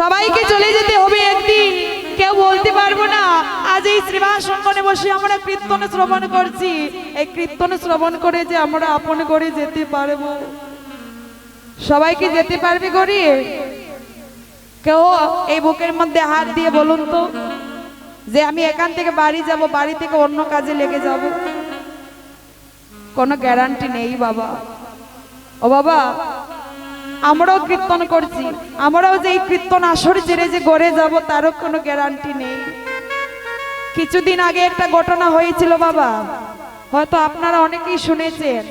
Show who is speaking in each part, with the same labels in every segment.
Speaker 1: সবাইকে চলে যেতে হবে একদিন। কেউ বলতে পারব না, আজ এই শ্রীবাস অঙ্গনে বসে আমরা কীর্তন শ্রবণ করছি। এই কীর্তন শ্রবণ করে যে আমরা আপন করে যেতে পারব। সবাইকে যেতে পারবে গড়ি? কেউ এই বুকের মধ্যে হাত দিয়ে বলুন তো, যে আমি এখান থেকে বাড়ি যাব, বাড়ি থেকে অন্য কাজে লেগে যাব। কোনো গ্যারান্টি নেই বাবা। ও বাবা আমরাও কীর্তন করছি। আমরাও যে এই কীর্তন আসর ছেড়ে যে গড়ে যাব, তারও কোনো গ্যারান্টি নেই। কিছুদিন আগে একটা ঘটনা হয়েছিল বাবা। হয়তো আপনারা অনেকেই শুনেছেন।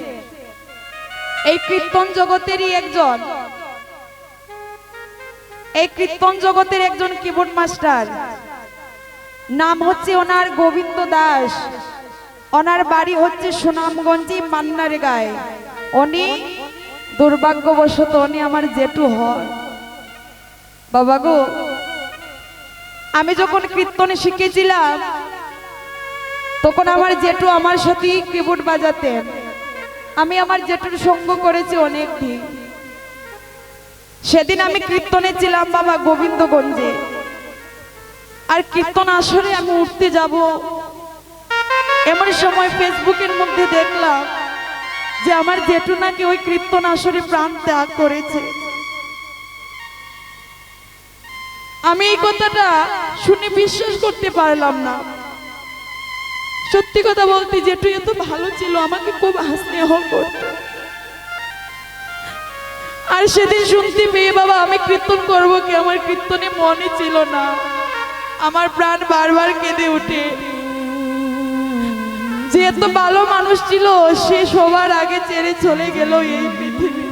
Speaker 1: এই কীর্তন জগতেরই একজন। এই কীর্তন জগতের একজন কিবোর্ড মাস্টার নাম হচ্ছে ওনার গোবিন্দ দাস। ওনার বাড়ি হচ্ছে সুনামগঞ্জি মান্নার গায়ে উনি দুর্ভাগ্যবশত উনি আমার জেঠু হন বাবা গো, আমি যখন কীর্তনে শিখেছিলাম, তখন আমার জেঠু আমার সাথেই কিবোর্ড বাজাতেন। আমি আমার জেঠুর সঙ্গ করেছি অনেক দিন সেদিন আমি কীর্তনে ছিলাম বাবা গোবিন্দগঞ্জে। আর কীর্তন আসরে আমি উঠতে যাব, এমন সময় ফেসবুকের মধ্যে দেখলাম যে আমার জেঠু নাকি ওই কীর্তন আসরে প্রাণ ত্যাগ করেছে। আমি এই কথাটা শুনে বিশ্বাস করতে পারলাম না। সত্যি কথা বলতে জেঠু এত ভালো ছিল, আমাকে খুব স্নেহ করতো। আর সেদিন শুনতে পেয়ে বাবা, আমি কীর্তন করব কি? আমার কীর্তনে মনে ছিল না। আমার প্রাণ বারবার কেঁদে উঠে যে এত ভালো মানুষ ছিল, সে সবার আগে ছেড়ে চলে গেল এই পৃথিবী।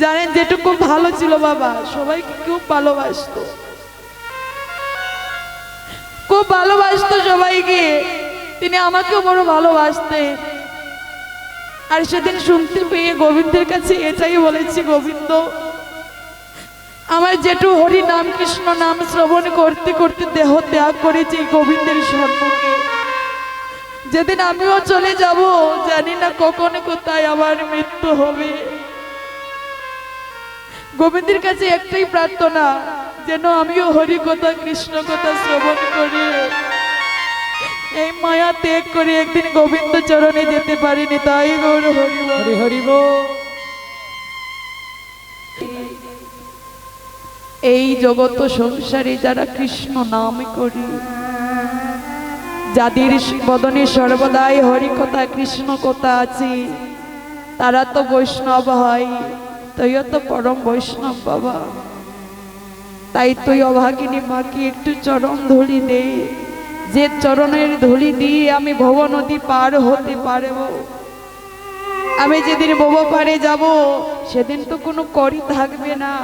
Speaker 1: জানেন, যেটুকু ভালো ছিল বাবা, সবাইকে খুব ভালোবাসতো। খুব ভালোবাসতো সবাইকে। তিনি আমাকেও বড় ভালোবাসতেন। আর সেদিন শুনতে পেয়ে গোবিন্দের কাছে এটাই বলেছি, গোবিন্দ আমার জেঠু হরি নাম কৃষ্ণ নাম শ্রবণ করতে করতে দেহ ত্যাগ করেছে গোবিন্দের সম্মুখে। যেদিন আমিও চলে যাব, জানি না কখন কোথায় আমার মৃত্যু হবে। গোবিন্দের কাছে একটাই প্রার্থনা, যেন আমিও হরি কথা, কৃষ্ণ কথা শ্রবণ করি। এই মায়া ত্যাগ করে একদিন গোবিন্দ চরণে যেতে পারিনি, তাই গৌর হরি
Speaker 2: হরি হরি
Speaker 1: এই জগত সংসারে যারা কৃষ্ণ নাম করি, যাদের বদনে সর্বদাই হরি কথা কৃষ্ণ কথা আছে, তারা তো বৈষ্ণব হয়, তুইও তো পরম বৈষ্ণব বাবা। তাই তুই অভাগিনী মাকে একটু চরণ ধুলি দে। যে চরণের ধুলি দিয়ে আমি ভব নদী পার হতে পারব। আমি যেদিন ভব পারে যাব, সেদিন তো কোনো করি থাকবে না।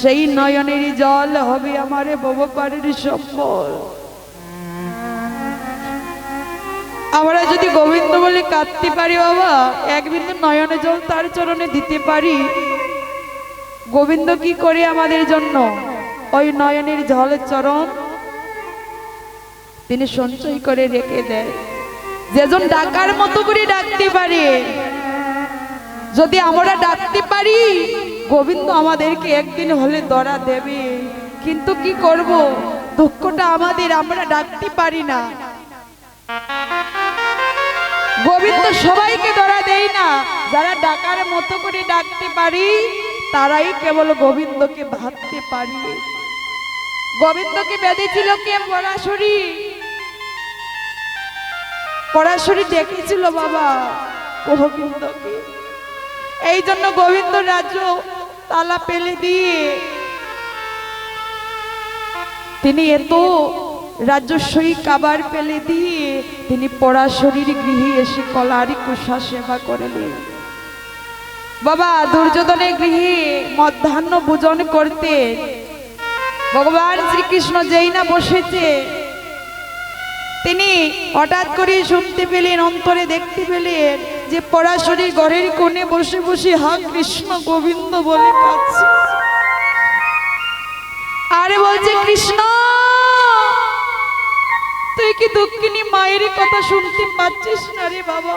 Speaker 1: সেই নয়নেরই জল হবে আমার ভব পারের সম্বল। আমরা যদি গোবিন্দ বলে কাঁদতে পারি বাবা, এক বিন্দু নয়নে জল তার চরণে দিতে পারি। গোবিন্দ কি করে আমাদের জন্য ওই নয়নের জল চরণ? তিনি সঞ্চয় করে রেখে দেয়। যেজন ডাকার মতো করে ডাকতে পারে। যদি আমরা ডাকতে পারি, গোবিন্দ আমাদেরকে একদিন হলে দরা দেবে। কিন্তু কি করব? দুঃখটা আমাদের, আমরা ডাকতে পারি না। গোবিন্দ সবাইকে ধরা দেই না। যারা ডাকার মতো করে ডাকতে পারি, তারাই কেবল গোবিন্দকে ভাবতে পারি গোবিন্দকে বেঁধেছিল কে? পরাশরী। পরাশরী ডেকেছিল বাবা গোবিন্দকে। এই জন্য গোবিন্দ রাজ্য তালা পেলে দিয়ে তিনি এত রাজস্বী কাবার পেলে দিয়ে তিনি পরাশরীর গৃহে এসে কলারি কুষা সেবা করলেন। বাবা দুর্যোধনের গৃহে মধ্যাহ্ন ভোজন করতে ভগবান শ্রীকৃষ্ণ যেই না বসেছে, তিনি হঠাৎ করে শুনতে পেলেন, অন্তরে দেখতে পেলেন যে পরাশরী ঘরের কোণে বসে বসে হা কৃষ্ণ গোবিন্দ বলে কাঁদছে। আরে বলছে, কৃষ্ণ, তুই কি দুঃখিনী মায়ের কথা শুনতে পাচ্ছিস না রে বাবা?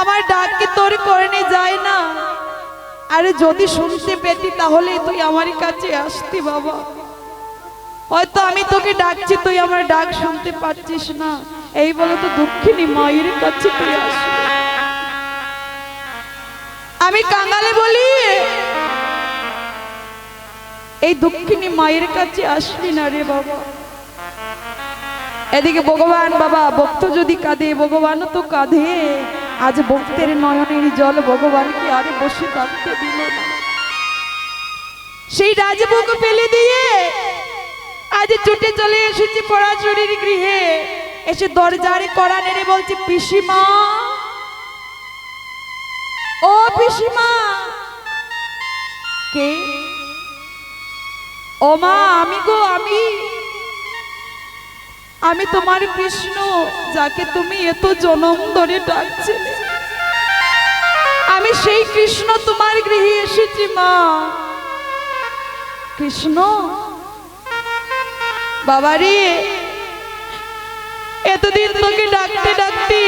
Speaker 1: আমার ডাক তোর করণে যায় না? আরে যদি শুনতে পেতি তাহলে তুই আমার কাছে আসতি বাবা। হয়তো আমি তোকে ডাকছি, তুই আমার ডাক শুনতে পাচ্ছিস না। এই বলে তো দুঃখিনী মায়ের কাছে আমি কাঙালে বলি, এই দুঃখিনী মায়ের কাছে আসবি না রে বাবা। এদিকে ভগবান বাবা, ভক্ত যদি কাঁদে ভগবানও তো কাঁদে। আজ ভক্তের নয়নের জল ভগবানকে আরে বসে কাঁদতে দিল সেই রাজভোগ ফেলে দিয়ে আজ ছুটে চলে এসেছি পড়াশোনার গৃহে। এসে দরজারে কড়া নেড়ে বলছি, পিসিমা। ও পিসিমা। কে? ও মা, আমি গো, আমি। আমি তোমার কৃষ্ণ, যাকে তুমি এত জনম ধরে ডাকছিলে। আমি সেই কৃষ্ণ তোমার গৃহে এসেছি, মা। কৃষ্ণ? বাবারে এতদিন তোকে ডাকতে ডাকতে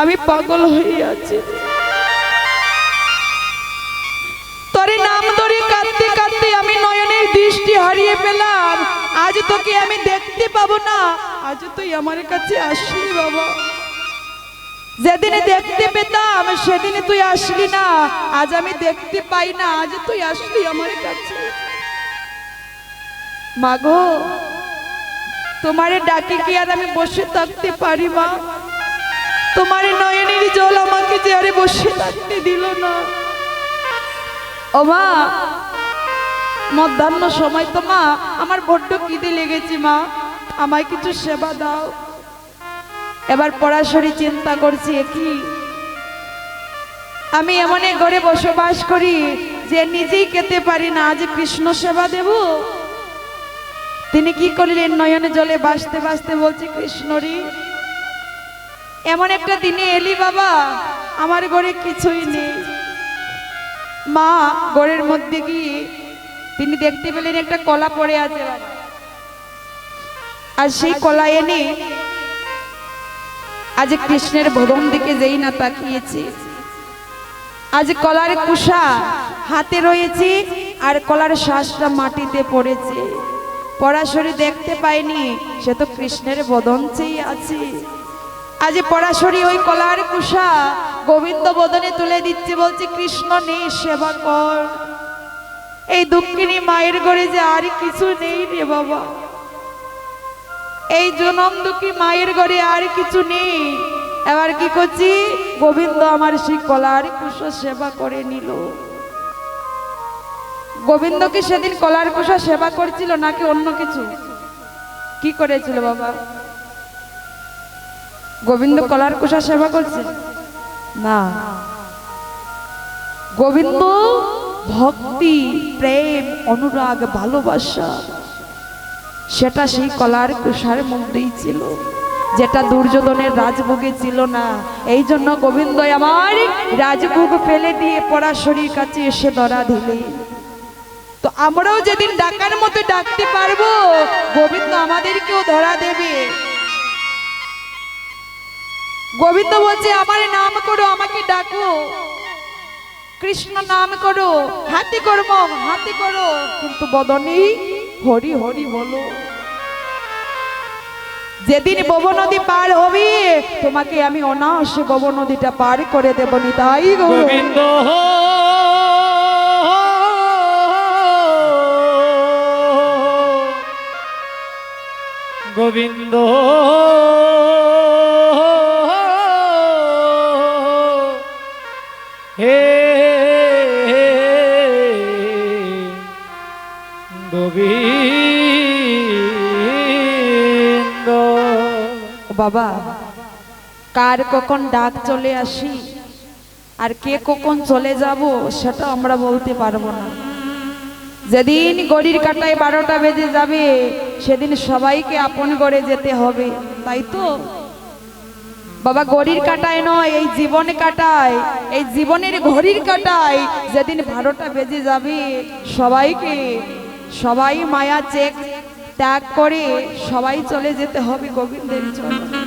Speaker 1: আমি পাগল হয়ে আছি। তোরে নাম ধরে কাঁদতে কাঁদতে আমি নয়নের দৃষ্টি হারিয়ে পেলাম আজ তোকে আমি দেখতে পাবো না। আজ তুই আমার কাছে আসলি বাবা। যেদিনে দেখতে পেতাম, সেদিনে তুই আসলি না। আজ আমি দেখতে পাই না। আজ তুই আসলি আমার কাছে। মাগো তোমারে ডাকে কি আর আমি বসে থাকতে পারি, মা? তোমার নয়নের জল আমাকে যে আরে বসে থাকতে দিল না। ও মা, মধ্যাহ্ন সময় তো, মা, আমার বড্ড খিদে লেগেছে, মা। আমায় কিছু সেবা দাও। এবার পড়াশোরি চিন্তা করছি কি? আমি এমন ঘরে বসবাস করি যে নিজেই খেতে পারি না। আজ কৃষ্ণ সেবা দেব। তিনি কি করলেন? নয়নে জলে বাসতে বাসতে বলছে, কৃষ্ণরি, এমন একটা দিনে এলি বাবা, আমার ঘরে কিছুই নেই। মা ঘরের মধ্যে গিয়ে তিনি দেখতে পেলেন একটা কলা পড়ে আছে আর সেই কলা এনে আজ কৃষ্ণের ভবন দিকে যেই না তাকিয়েছি। আজ কলার কুষা হাতে রয়েছে আর কলার শ্বাসটা মাটিতে পড়েছে। পরাশরি দেখতে পাইনি, সে তো কৃষ্ণের বদন চেয়ে আছে। আজ পরাশরি ওই কলার কুষা গোবিন্দ বদনে তুলে দিচ্ছে, বলছে, কৃষ্ণ নেই সেবা কর। এই দুঃখিনী মায়ের ঘরে যে আর কিছু নেই রে বাবা। এই জনম দুঃখী মায়ের ঘরে আর কিছু নেই। এবার কি করছি? গোবিন্দ আমার সেই কলার কুশ সেবা করে নিল। গোবিন্দ কি সেদিন কলার কুশা সেবা করছিল নাকি অন্য কিছু? কি করেছিল বাবা? গোবিন্দ কলার কুশা সেবা করছে? না। গোবিন্দ ভক্তি, প্রেম, অনুরাগ, ভালোবাসা, সেটা সেই কলার কুষার মধ্যেই ছিল। যেটা দুর্যোধনের রাজভোগে ছিল না। এই জন্য গোবিন্দ আমার রাজভোগ ফেলে দিয়ে পরাশরীর কাছে এসে ধরা দিলে। তো আমরাও যেদিন ডাকার মতো ডাকতে পারব, গোবিন্দ আমাদেরকেও ধরা দেবে। গোবিন্দ বলছে, আমার নাম করো, আমাকে ডাকো। কৃষ্ণ নাম করো, হাতি কর্ম, হাতি করো। কিন্তু বদনী হরি হরি বলো। যেদিন বব নদী পার হবে, তোমাকে আমি অনায়াসে বব নদীটা পার করে দেব নি তাই
Speaker 2: গোবিন্দ গোবিন্দ। হে গোবিন্দ।
Speaker 1: বাবা, কার কখন ডাক চলে আসি আর কে কখন চলে যাব সেটা আমরা বলতে পারব না। যেদিন গড়ির কাটায় বারোটা বেজে যাবে সেদিন সবাইকে আপন করে যেতে হবে, তাই তো? বাবা ঘড়ির কাটায় নয়, এই জীবন কাটায়, এই জীবনের ঘড়ির কাটায় যেদিন বারোটা বেজে যাবে, সবাইকে, সবাই মায়া চেক ত্যাগ করে সবাই চলে যেতে হবে গোবিন্দের জন্য।